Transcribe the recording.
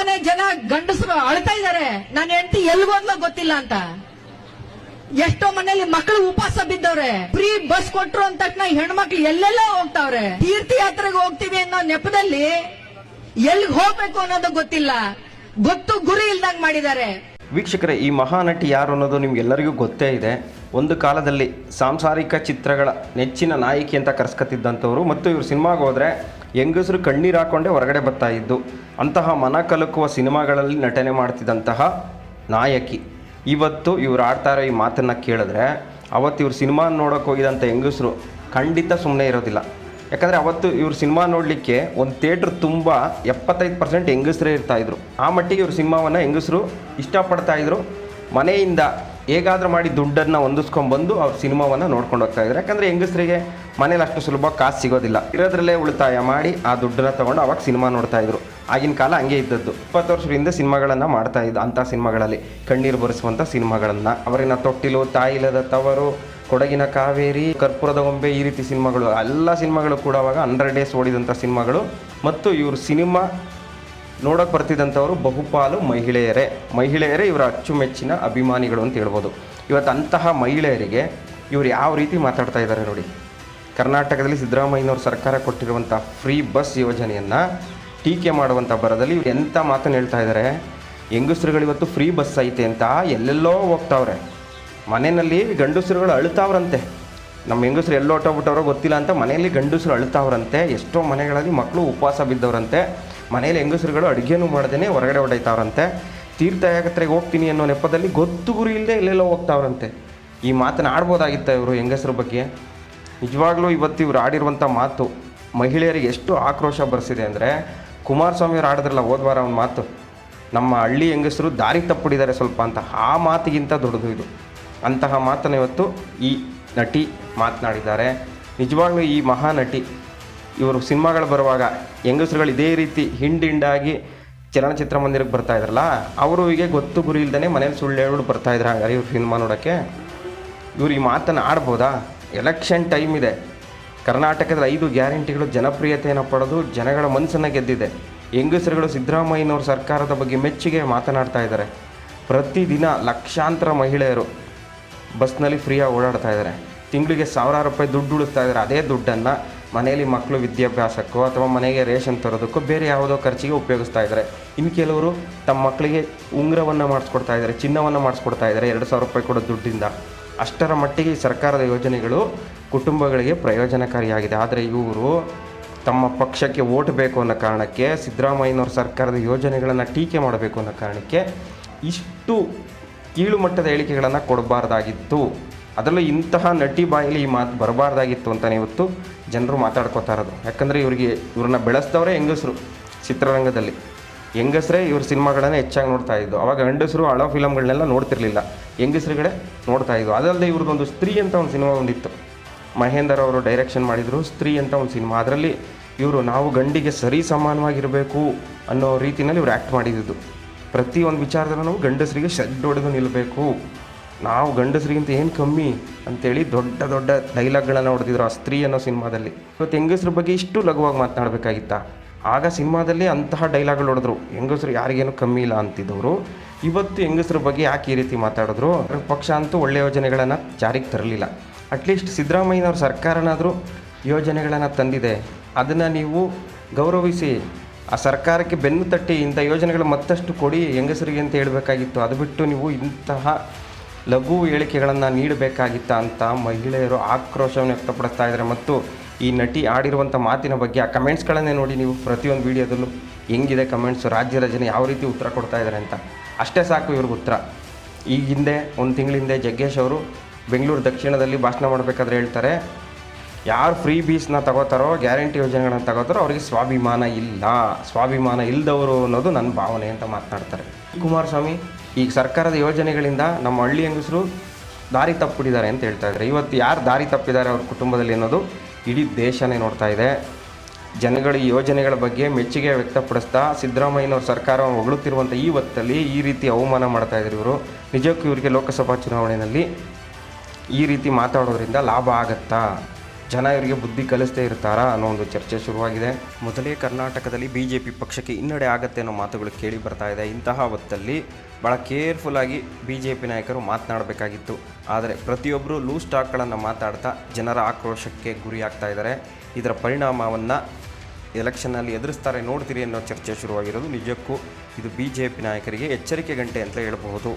ಮನೆ ಜನ ಗಂಡಸರು ಅಳ್ತಾ ಇದ್ದಾರೆ ನನ್ನ ಹೆಂಡತಿ ಎಲ್ಗೋದ್ಲೋ ಗೊತ್ತಿಲ್ಲ ಅಂತ. ಎಷ್ಟೋ ಮನೇಲಿ ಮಕ್ಕಳು ಉಪವಾಸ ಬಿದ್ದವ್ರೆ. ಫ್ರೀ ಬಸ್ ಕೊಟ್ರು ಅಂತ ತಕ್ಷಣ ಹೆಣ್ಮಕ್ಳು ಎಲ್ಲೆಲ್ಲೋ ಹೋಗ್ತಾವ್ರೆ. ತೀರ್ಥಯಾತ್ರೆಗೆ ಹೋಗ್ತೀವಿ ಅನ್ನೋ ನೆಪದಲ್ಲಿ ಎಲ್ಲಿಗೆ ಹೋಗ್ಬೇಕು ಅನ್ನೋದು ಗೊತ್ತಿಲ್ಲ. ಗೊತ್ತು ಗುರಿ ಇಲ್ದಂಗ್ ಮಾಡಿದ್ದಾರೆ. ವೀಕ್ಷಕರೇ, ಈ ಮಹಾನಟಿ ಯಾರು ಅನ್ನೋದು ನಿಮ್ಗೆಲ್ಲರಿಗೂ ಗೊತ್ತೇ ಇದೆ. ಒಂದು ಕಾಲದಲ್ಲಿ ಸಾಂಸಾರಿಕ ಚಿತ್ರಗಳ ನೆಚ್ಚಿನ ನಾಯಕಿ ಅಂತ ಕರೆಸ್ಕೊತಿದ್ದಂಥವ್ರು ಮತ್ತು ಇವರು ಸಿನಿಮಾಗೆ ಹೋದರೆ ಹೆಂಗಸರು ಕಣ್ಣೀರು ಹಾಕೊಂಡೇ ಹೊರಗಡೆ ಬರ್ತಾ ಇದ್ದು, ಅಂತಹ ಮನ ಕಲಕುವ ಸಿನಿಮಾಗಳಲ್ಲಿ ನಟನೆ ಮಾಡ್ತಿದ್ದಂತಹ ನಾಯಕಿ. ಇವತ್ತು ಇವ್ರು ಆಡ್ತಾ ಇರೋ ಈ ಮಾತನ್ನು ಕೇಳಿದ್ರೆ, ಅವತ್ತು ಇವ್ರು ಸಿನಿಮಾ ನೋಡೋಕೆ ಹೋಗಿದಂಥ ಹೆಂಗಸರು ಖಂಡಿತ ಸುಮ್ಮನೆ ಇರೋದಿಲ್ಲ. ಯಾಕಂದರೆ ಅವತ್ತು ಇವ್ರು ಸಿನಿಮಾ ನೋಡಲಿಕ್ಕೆ ಒಂದು ಥಿಯೇಟ್ರ್ ತುಂಬ ಎಪ್ಪತ್ತೈದು ಪರ್ಸೆಂಟ್ ಹೆಂಗಸರೇ ಇರ್ತಾಯಿದ್ರು ಆ ಮಟ್ಟಿಗೆ ಇವ್ರು ಸಿನಿಮಾವನ್ನು ಹೆಂಗಸರು ಇಷ್ಟಪಡ್ತಾ ಇದ್ರು. ಮನೆಯಿಂದ ಹೇಗಾದರೂ ಮಾಡಿ ದುಡ್ಡನ್ನು ಹೊಂದಿಸ್ಕೊಂಡ್ಬಂದು ಅವ್ರ ಸಿನಿಮಾವನ್ನು ನೋಡ್ಕೊಂಡು ಹೋಗ್ತಾಯಿದ್ರು ಯಾಕಂದರೆ ಹೆಂಗಸರಿಗೆ ಮನೇಲಿ ಅಷ್ಟು ಸುಲಭ ಕಾಸು ಸಿಗೋದಿಲ್ಲ. ಇರೋದ್ರಲ್ಲೇ ಉಳಿತಾಯ ಮಾಡಿ ಆ ದುಡ್ಡನ್ನ ತಗೊಂಡು ಅವಾಗ ಸಿನಿಮಾ ನೋಡ್ತಾ ಇದ್ರು. ಆಗಿನ ಕಾಲ ಹಂಗೆ ಇದ್ದದ್ದು. ಇಪ್ಪತ್ತು ವರ್ಷದಿಂದ ಸಿನಿಮಾಗಳನ್ನು ಮಾಡ್ತಾ ಇದ್ದ ಅಂಥ ಸಿನಿಮಾಗಳಲ್ಲಿ ಕಣ್ಣೀರು ಬರೆಸುವಂಥ ಸಿನಿಮಾಗಳನ್ನು. ಅವರಿನ ತೊಟ್ಟಿಲು, ತಾಯಿಲದ ತವರು, ಕೊಡಗಿನ ಕಾವೇರಿ, ಕರ್ಪೂರದ ಗೊಂಬೆ ಈ ರೀತಿ ಸಿನಿಮಾಗಳು. ಎಲ್ಲ ಸಿನಿಮಾಗಳು ಕೂಡ ಅವಾಗ ಹಂಡ್ರೆಡ್ ಡೇಸ್ ಓಡಿದಂಥ ಸಿನಿಮಾಗಳು. ಮತ್ತು ಇವರು ಸಿನಿಮಾ ನೋಡೋಕೆ ಬರ್ತಿದ್ದಂಥವರು ಬಹುಪಾಲು ಮಹಿಳೆಯರೇ. ಮಹಿಳೆಯರೇ ಇವರ ಅಚ್ಚುಮೆಚ್ಚಿನ ಅಭಿಮಾನಿಗಳು ಅಂತ ಹೇಳ್ಬೋದು. ಇವತ್ತು ಅಂತಹ ಮಹಿಳೆಯರಿಗೆ ಇವರು ಯಾವ ರೀತಿ ಮಾತಾಡ್ತಾ ಇದ್ದಾರೆ ನೋಡಿ. ಕರ್ನಾಟಕದಲ್ಲಿ ಸಿದ್ದರಾಮಯ್ಯನವರು ಸರ್ಕಾರ ಕೊಟ್ಟಿರುವಂಥ ಫ್ರೀ ಬಸ್ ಯೋಜನೆಯನ್ನು ಟೀಕೆ ಮಾಡುವಂಥ ಬರದಲ್ಲಿ ಎಂಥ ಮಾತನ್ನು ಹೇಳ್ತಾ ಇದ್ದಾರೆ, ಹೆಂಗಸರುಗಳು ಇವತ್ತು ಫ್ರೀ ಬಸ್ ಐತೆ ಅಂತ ಎಲ್ಲೆಲ್ಲೋ ಹೋಗ್ತಾವ್ರೆ. ಮನೆಯಲ್ಲಿ ಗಂಡಸರುಗಳು ಅಳ್ತಾವ್ರಂತೆ. ನಮ್ಮ ಹೆಂಗಸರು ಎಲ್ಲೋ ಹೊಟ್ಟೋಗ್ಬಿಟ್ಟವ್ರೋ ಗೊತ್ತಿಲ್ಲ ಅಂತ ಮನೆಯಲ್ಲಿ ಗಂಡಸರು ಅಳ್ತಾವ್ರಂತೆ, ಎಷ್ಟೋ ಮನೆಗಳಲ್ಲಿ ಮಕ್ಕಳು ಉಪವಾಸ ಬಿದ್ದವರಂತೆ. ಮನೆಯಲ್ಲಿ ಹೆಂಗಸರುಗಳು ಅಡುಗೆನೂ ಮಾಡ್ದೇ ಹೊರಗಡೆ ಹೊಡೈತಾವ್ರಂತೆ. ತೀರ್ಥಯಾತ್ರೆಗೆ ಹೋಗ್ತೀನಿ ಅನ್ನೋ ನೆಪದಲ್ಲಿ ಗೊತ್ತು ಗುರಿ ಇಲ್ಲದೆ ಎಲ್ಲೆಲ್ಲೋ ಹೋಗ್ತಾವ್ರಂತೆ. ಈ ಮಾತನ್ನು ಆಡ್ಬೋದಾಗಿತ್ತ ಇವರು ಹೆಂಗಸರ ಬಗ್ಗೆ? ನಿಜವಾಗ್ಲೂ ಇವತ್ತು ಇವ್ರು ಆಡಿರುವಂಥ ಮಾತು, ಮಹಿಳೆಯರಿಗೆ ಎಷ್ಟು ಆಕ್ರೋಶ ಬರೆಸಿದೆ ಅಂದರೆ, ಕುಮಾರಸ್ವಾಮಿ ಅವ್ರು ಆಡಿದ್ರಲ್ಲ ಹೋದ್ವಾರ ಅವ್ನ ಮಾತು, ನಮ್ಮ ಹಳ್ಳಿ ಹೆಂಗಸರು ದಾರಿ ತಪ್ಪಿಡಿದ್ದಾರೆ ಸ್ವಲ್ಪ ಅಂತ, ಆ ಮಾತಿಗಿಂತ ದೊಡ್ಡದು ಇದು. ಅಂತಹ ಮಾತನ್ನು ಇವತ್ತು ಈ ನಟಿ ಮಾತನಾಡಿದ್ದಾರೆ. ನಿಜವಾಗ್ಲೂ ಈ ಮಹಾನಟಿ, ಇವರು ಸಿನಿಮಾಗಳು ಬರುವಾಗ ಹೆಂಗಸರುಗಳು ಇದೇ ರೀತಿ ಹಿಂಡಿಂಡಾಗಿ ಚಲನಚಿತ್ರ ಮಂದಿರಕ್ಕೆ ಬರ್ತಾ ಇದ್ರಲ್ಲ, ಅವರು ಹೀಗೆ ಗೊತ್ತು ಗುರಿ ಇಲ್ದೇ ಮನೇಲಿ ಸುಳ್ಳು ಹೇಳ್ಬಿಟ್ಟು ಬರ್ತಾ ಇದ್ರು ಹಾಗಾದ್ರೆ ಇವ್ರು ಸಿನಿಮಾ ನೋಡೋಕ್ಕೆ. ಇವ್ರು ಈ ಮಾತನ್ನು ಆಡ್ಬೋದಾ? ಎಲೆಕ್ಷನ್ ಟೈಮ್ ಇದೆ. ಕರ್ನಾಟಕದ ಐದು ಗ್ಯಾರಂಟಿಗಳು ಜನಪ್ರಿಯತೆಯನ್ನು ಪಡೆದು ಜನಗಳ ಮನಸ್ಸನ್ನು ಗೆದ್ದಿದೆ. ಹೆಂಗಸರುಗಳು ಸಿದ್ದರಾಮಯ್ಯನವ್ರ ಸರ್ಕಾರದ ಬಗ್ಗೆ ಮೆಚ್ಚುಗೆ ಮಾತನಾಡ್ತಾ ಇದ್ದಾರೆ. ಪ್ರತಿದಿನ ಲಕ್ಷಾಂತರ ಮಹಿಳೆಯರು ಬಸ್ನಲ್ಲಿ ಫ್ರೀಯಾಗಿ ಓಡಾಡ್ತಾ ಇದ್ದಾರೆ. ತಿಂಗಳಿಗೆ ಸಾವಿರಾರು ರೂಪಾಯಿ ದುಡ್ಡು ಉಳಿಸ್ತಾ ಇದ್ದಾರೆ. ಅದೇ ದುಡ್ಡನ್ನು ಮನೆಯಲ್ಲಿ ಮಕ್ಕಳು ವಿದ್ಯಾಭ್ಯಾಸಕ್ಕೋ ಅಥವಾ ಮನೆಗೆ ರೇಷನ್ ತರೋದಕ್ಕೋ ಬೇರೆ ಯಾವುದೋ ಖರ್ಚಿಗೆ ಉಪಯೋಗಿಸ್ತಾ ಇದ್ದಾರೆ. ಇನ್ನು ಕೆಲವರು ತಮ್ಮ ಮಕ್ಕಳಿಗೆ ಉಂಗುರವನ್ನು ಮಾಡಿಸ್ಕೊಡ್ತಾ ಇದ್ದಾರೆ, ಚಿನ್ನವನ್ನು ಮಾಡಿಸ್ಕೊಡ್ತಾ ಇದ್ದಾರೆ. ಎರಡು ಸಾವಿರ ರೂಪಾಯಿ ಕೊಡೋ ದುಡ್ಡಿಂದ. ಅಷ್ಟರ ಮಟ್ಟಿಗೆ ಸರ್ಕಾರದ ಯೋಜನೆಗಳು ಕುಟುಂಬಗಳಿಗೆ ಪ್ರಯೋಜನಕಾರಿಯಾಗಿದೆ. ಆದರೆ ಇವರು ತಮ್ಮ ಪಕ್ಷಕ್ಕೆ ಓಟ್ ಬೇಕು ಅನ್ನೋ ಕಾರಣಕ್ಕೆ, ಸಿದ್ದರಾಮಯ್ಯನವರ ಸರ್ಕಾರದ ಯೋಜನೆಗಳನ್ನು ಟೀಕೆ ಮಾಡಬೇಕು ಅನ್ನೋ ಕಾರಣಕ್ಕೆ ಇಷ್ಟು ಕೀಳು ಮಟ್ಟದ ಹೇಳಿಕೆಗಳನ್ನು ಕೊಡಬಾರ್ದಾಗಿತ್ತು. ಅದರಲ್ಲೂ ಇಂತಹ ನಟಿ ಬಾಯಲ್ಲಿ ಈ ಮಾತು ಬರಬಾರ್ದಾಗಿತ್ತು ಅಂತಲೇ ಇವತ್ತು ಜನರು ಮಾತಾಡ್ಕೋತಾ ಇರೋದು. ಯಾಕಂದರೆ ಇವರಿಗೆ ಇವ್ರನ್ನ ಬೆಳೆಸ್ದವರೇ ಹೆಂಗಸರು ಚಿತ್ರರಂಗದಲ್ಲಿ. ಹೆಂಗಸರೇ ಇವ್ರ ಸಿನಿಮಾಗಳನ್ನ ಹೆಚ್ಚಾಗಿ ನೋಡ್ತಾ ಇದ್ದು. ಅವಾಗ ಗಂಡಸರು ಹಳೋ ಫಿಲಮ್ಗಳನ್ನೆಲ್ಲ ನೋಡ್ತಿರ್ಲಿಲ್ಲ. ಹೆಂಗಸ್ರುಗಳೇ ನೋಡ್ತಾ ಇದ್ದು. ಅದಲ್ಲದೆ ಇವ್ರದ್ದೊಂದು ಸ್ತ್ರೀ ಅಂತ ಒಂದು ಸಿನಿಮಾ ಒಂದಿತ್ತು. ಮಹೇಂದರ್ ಅವರು ಡೈರೆಕ್ಷನ್ ಮಾಡಿದರು, ಸ್ತ್ರೀ ಅಂತ ಒಂದು ಸಿನಿಮಾ. ಅದರಲ್ಲಿ ಇವರು ನಾವು ಗಂಡಿಗೆ ಸರಿ ಸಮಾನವಾಗಿರಬೇಕು ಅನ್ನೋ ರೀತಿಯಲ್ಲಿ ಇವ್ರು ಆ್ಯಕ್ಟ್ ಮಾಡಿದ್ದು. ಪ್ರತಿ ಒಂದು ವಿಚಾರದಲ್ಲೂ ನಾವು ಗಂಡಸರಿಗೆ ಶೆಡ್ ಹೊಡೆದು ನಿಲ್ಲಬೇಕು ನಾವು ಗಂಡಸರಿಗಿಂತ ಏನು ಕಮ್ಮಿ ಅಂತೇಳಿ ದೊಡ್ಡ ದೊಡ್ಡ ಡೈಲಾಗ್ಗಳನ್ನು ಹೊಡೆದಿದ್ರು ಆ ಸ್ತ್ರೀ ಅನ್ನೋ ಸಿನಿಮಾದಲ್ಲಿ. ಇವತ್ತು ಹೆಂಗಸ್ರ ಬಗ್ಗೆ ಇಷ್ಟು ಲಘುವಾಗಿ ಮಾತನಾಡಬೇಕಾಗಿತ್ತಾ? ಆಗ ಸಿನಿಮಾದಲ್ಲಿ ಅಂತಹ ಡೈಲಾಗ್ಗಳು ಹೊಡೆದ್ರು. ಹೆಂಗಸರು ಯಾರಿಗೇನು ಕಮ್ಮಿ ಇಲ್ಲ ಅಂತಿದ್ದವರು. ಇವತ್ತು ಹೆಂಗಸ್ರ ಬಗ್ಗೆ ಯಾಕೆ ಈ ರೀತಿ ಮಾತಾಡಿದ್ರು? ಪಕ್ಷ ಅಂತೂ ಒಳ್ಳೆ ಯೋಜನೆಗಳನ್ನು ಜಾರಿಗೆ ತರಲಿಲ್ಲ. ಅಟ್ಲೀಸ್ಟ್ ಸಿದ್ದರಾಮಯ್ಯನವ್ರ ಸರ್ಕಾರನಾದರೂ ಯೋಜನೆಗಳನ್ನು ತಂದಿದೆ. ಅದನ್ನು ನೀವು ಗೌರವಿಸಿ, ಆ ಸರ್ಕಾರಕ್ಕೆ ಬೆನ್ನು ತಟ್ಟಿ ಇಂಥ ಯೋಜನೆಗಳು ಮತ್ತಷ್ಟು ಕೊಡಿ, ಹೆಂಗಸರಿಗೆ ಅಂತ ಹೇಳಬೇಕಾಗಿತ್ತು. ಅದು ಬಿಟ್ಟು ನೀವು ಇಂತಹ ಲಘು ಹೇಳಿಕೆಗಳನ್ನು ನೀಡಬೇಕಾಗಿತ್ತ ಅಂತ ಮಹಿಳೆಯರು ಆಕ್ರೋಶವನ್ನು ವ್ಯಕ್ತಪಡಿಸ್ತಾ ಇದ್ದಾರೆ. ಮತ್ತು ಈ ನಟಿ ಆಡಿರುವಂಥ ಮಾತಿನ ಬಗ್ಗೆ ಆ ಕಮೆಂಟ್ಸ್ಗಳನ್ನೇ ನೋಡಿ ನೀವು ಪ್ರತಿಯೊಂದು ವೀಡಿಯೋದಲ್ಲೂ ಹೆಂಗಿದೆ ಕಮೆಂಟ್ಸು ರಾಜ್ಯದ ಜನ ಯಾವ ರೀತಿ ಉತ್ತರ ಕೊಡ್ತಾ ಇದ್ದಾರೆ ಅಂತ. ಅಷ್ಟೇ ಸಾಕು ಇವ್ರಿಗೆ ಉತ್ತರ. ಈ ಹಿಂದೆ, ಒಂದು ತಿಂಗಳ ಹಿಂದೆ ಜಗ್ಗೇಶ್ ಅವರು ಬೆಂಗಳೂರು ದಕ್ಷಿಣದಲ್ಲಿ ಭಾಷಣ ಮಾಡಬೇಕಾದ್ರೆ ಹೇಳ್ತಾರೆ, ಯಾರು ಫ್ರೀ ಬೀಸ್ನ ತಗೋತಾರೋ ಗ್ಯಾರಂಟಿ ಯೋಜನೆಗಳನ್ನ ತಗೋತಾರೋ ಅವರಿಗೆ ಸ್ವಾಭಿಮಾನ ಇಲ್ಲ. ಸ್ವಾಭಿಮಾನ ಇಲ್ಲದವರು ಅನ್ನೋದು ನನ್ನ ಭಾವನೆ ಅಂತ ಮಾತನಾಡ್ತಾರೆ. ಕುಮಾರಸ್ವಾಮಿ ಈಗ ಸರ್ಕಾರದ ಯೋಜನೆಗಳಿಂದ ನಮ್ಮ ಹಳ್ಳಿ ಹೆಂಗಸರು ದಾರಿ ತಪ್ಪಿಟ್ಟಿದ್ದಾರೆ ಅಂತ ಹೇಳ್ತಾ ಇದ್ದಾರೆ. ಇವತ್ತು ಯಾರು ದಾರಿ ತಪ್ಪಿದ್ದಾರೆ ಅವ್ರ ಕುಟುಂಬದಲ್ಲಿ ಅನ್ನೋದು ಇಡೀ ದೇಶನೇ ನೋಡ್ತಾ ಇದೆ. ಜನಗಳ ಯೋಜನೆಗಳ ಬಗ್ಗೆ ಮೆಚ್ಚುಗೆ ವ್ಯಕ್ತಪಡಿಸ್ತಾ ಸಿದ್ದರಾಮಯ್ಯನವ್ರ ಸರ್ಕಾರ ಹೊಗಳುತ್ತಿರುವಂಥ ಈ ಹೊತ್ತಲ್ಲಿ ಈ ರೀತಿ ಅವಮಾನ ಮಾಡ್ತಾ ಇದ್ರು ಇವರು. ನಿಜಕ್ಕೂ ಇವರಿಗೆ ಲೋಕಸಭಾ ಚುನಾವಣೆಯಲ್ಲಿ ಈ ರೀತಿ ಮಾತಾಡೋದ್ರಿಂದ ಲಾಭ ಆಗತ್ತಾ? ಜನ ಇವರಿಗೆ ಬುದ್ಧಿ ಕಲಿಸ್ತೇ ಇರ್ತಾರಾ ಅನ್ನೋ ಒಂದು ಚರ್ಚೆ ಶುರುವಾಗಿದೆ. ಮೊದಲೇ ಕರ್ನಾಟಕದಲ್ಲಿ ಬಿ ಜೆ ಪಿ ಪಕ್ಷಕ್ಕೆ ಹಿನ್ನಡೆ ಆಗತ್ತೆ ಅನ್ನೋ ಮಾತುಗಳು ಕೇಳಿ ಬರ್ತಾ ಇದೆ. ಇಂತಹ ಹೊತ್ತಲ್ಲಿ ಭಾಳ ಕೇರ್ಫುಲ್ಲಾಗಿ ಬಿ ಜೆ ಪಿ ನಾಯಕರು ಮಾತನಾಡಬೇಕಾಗಿತ್ತು. ಆದರೆ ಪ್ರತಿಯೊಬ್ಬರು ಲೂಸ್ ಟಾಕ್ಗಳನ್ನು ಮಾತಾಡ್ತಾ ಜನರ ಆಕ್ರೋಶಕ್ಕೆ ಗುರಿಯಾಗ್ತಾ ಇದ್ದಾರೆ. ಇದರ ಪರಿಣಾಮವನ್ನು ಎಲೆಕ್ಷನ್ನಲ್ಲಿ ಎದುರಿಸ್ತಾರೆ ನೋಡ್ತೀರಿ ಅನ್ನೋ ಚರ್ಚೆ ಶುರುವಾಗಿರೋದು ನಿಜಕ್ಕೂ. ಇದು ಬಿ ಜೆ ಪಿ ನಾಯಕರಿಗೆ ಎಚ್ಚರಿಕೆ ಗಂಟೆ ಅಂತ ಹೇಳಬಹುದು.